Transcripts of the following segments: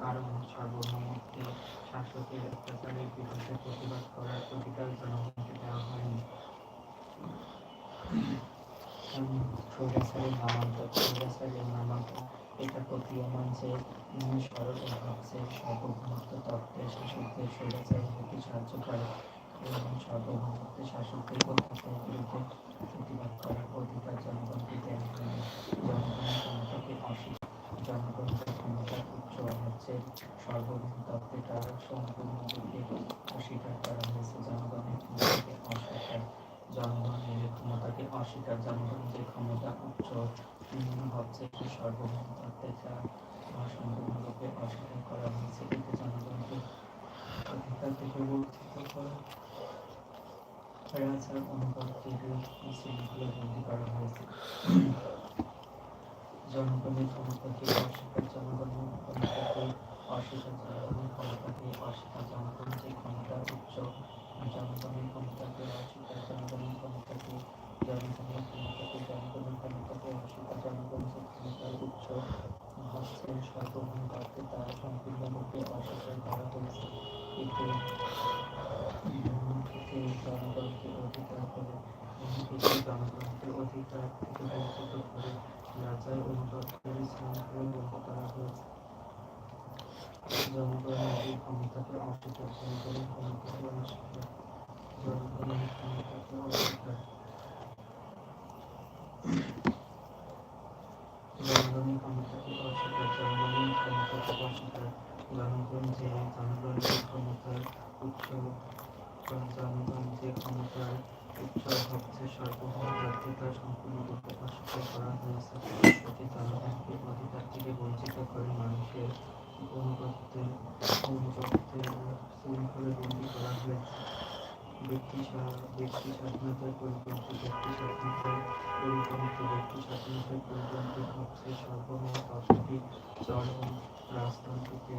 কারণ সার্বভৌমত্বে শাসকের অত্যাচারের বিরুদ্ধে প্রতিবাদ করার অধিকার জনগণকে দেওয়া হয়নি। স্বৈরাচারের নামান্তর স্বৈরাচারের নামান্তর এটা প্রতীয়মান যে সরল ভাবছে সার্বভৌমত্ব তত্ত্বে শাসকদের স্বৈরাচারের প্রতি সাহায্য করে এবং সার্বভৌমত্বে শাসকদের অত্যাচারের বিরুদ্ধে প্রতিবাদ করার অধিকার জনগণকে দেওয়া হয়নি। জনগণের ক্ষমতাকে অস্বীকার জনগণের ক্ষমতার উচ্চ হচ্ছে সর্বভৌম তত্ত্বটা সম্পূর্ণরূপে অস্বীকার করা হয়েছে। জনগণের অস্বীকার জনগণের ক্ষমতাকে অস্বীকার জনগণের যে ক্ষমতা উচ্চ হচ্ছে কি সর্বভৌম তত্ত্বটা সম্পূর্ণরূপে অস্বীকার করা হয়েছে এতে জনগণকে অধিকার থেকে বঞ্চিত করা রাজার অনুগত্যের শৃঙ্খলা বন্দী করা হয়েছে জনগণের ক্ষমতাকে অস্বীকার জনগণের ক্ষমতাকে অস্বীকার জনগণের ক্ষমতাকে অস্বীকার জনগণের যে ক্ষমতা উচ্চ জনগণের ক্ষমতাকে অস্বীকার জনগণের ক্ষমতাকে জনগণের ক্ষমতাকে জনগণের ক্ষমতাকে অস্বীকার জনগণের যে ক্ষমতা উচ্চ হচ্ছে সর্বভৌম তত্ত্বে তা সম্পূর্ণরূপে অস্বীকার করা হয়েছে এতে জনগণকে করে করে করা জনগণের ক্ষমতাকে অস্বীকার অস্বীকার জনগণের ক্ষমতাকে অস্বীকার ব্যক্তি স্বা- ব্যক্তি স্বাধীনতার পরিপন্থী ব্যক্তি স্বাধীনতার স্বাধীনতার পরিপন্থী হচ্ছে সর্বময় তত্ত্বটি চরম রাজতন্ত্রকে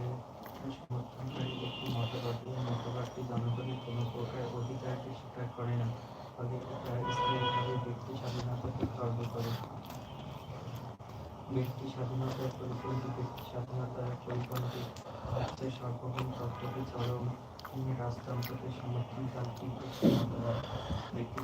সমর্থনকারী একটি মতবাদ এই মতবাদটি জনগণের কোনো প্রকার অধিকারকে স্বীকার করে না ফলে এটা স্থায়ীভাবে ব্যক্তি স্বাধীনতাকে খর্ব করে ব্যক্তি স্বাধীনতার পরিপন্থী ব্যক্তি স্বাধীনতার পরিপন্থী হচ্ছে সর্বভৌম তত্ত্বটি চরম রাজতন্ত্রকে সমর্থনকারী একটি মতবাদ ব্যক্তি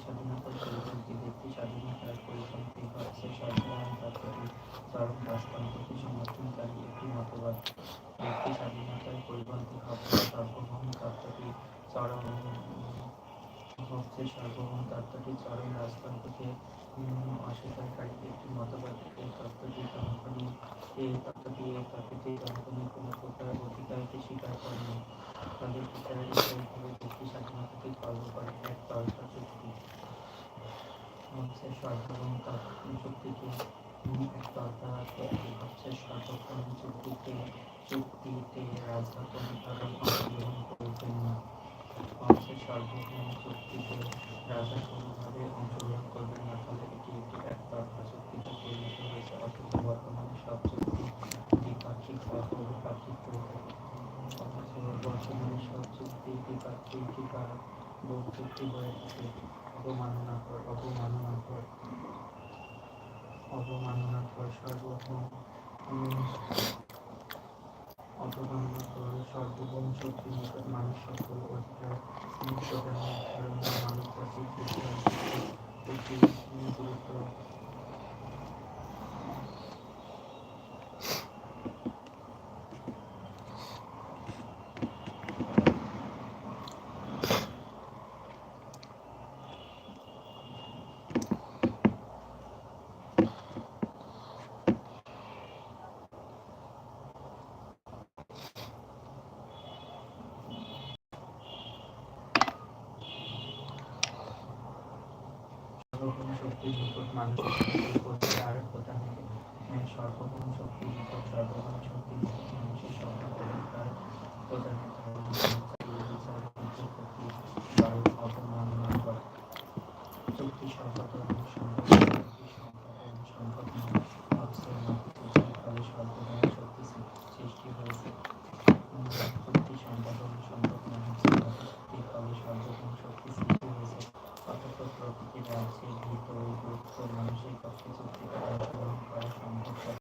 হচ্ছে সর্বভৌম তত্ত্বটি চরম রাজতন্ত্রকে উম, অস্বীকারী একটি মতবাদ এই তত্ত্বটি জনগণের এই তত্ত্বটি এই তত্ত্বটি জনগণের কোনো প্রকার অধিকারকে স্বীকার করে না। ফলে এটা স্থায়ীভাবে ব্যক্তি স্বাধীনতাকে খর্ব করে এক তরফা চুক্তি। হচ্ছে সর্বভৌম তত্ত্ব চুক্তিতে উম, এক তরফা চুক্তি। হচ্ছে সর্বভৌম চুক্তিতে চুক্তিতে রাজা কোনোভাবে অংশগ্রহণ করবেন না। হচ্ছে সর্বভৌম চুক্তিতে রাজা কোনোভাবে অংশগ্রহণ করবেন না, ফলে এটি একটি একতরফা পরিণত হয়েছে। অথচ বর্তমানে সব দ্বিপাক্ষিক বহুপাক্ষিক অথচ বর্তমানে সব দ্বিপাক্ষিক হয়ে থাকে অবমাননাকর অবমাননাকর অবমাননাকর সর্বভৌম নিকট মানুষ সকল অধিকার উম, সর্বভৌম শক্তির নিকট মানুষের সকল কথা সর্বভৌম শক্তির নিকট সর্বপ্রথম শক্তির নিকট। 그래서